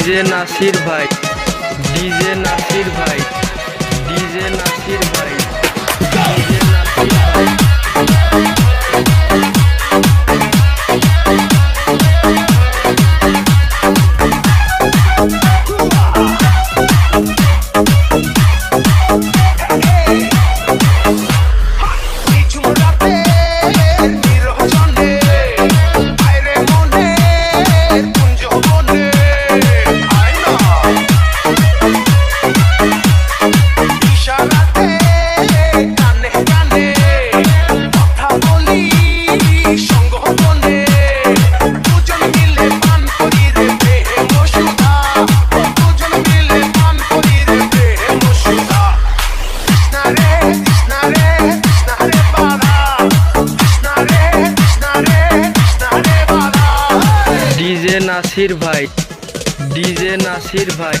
DJ Nasir ভাই DJ Nasir ভাই। DJ Nasir ভাই ডিজে নাসির ভাই।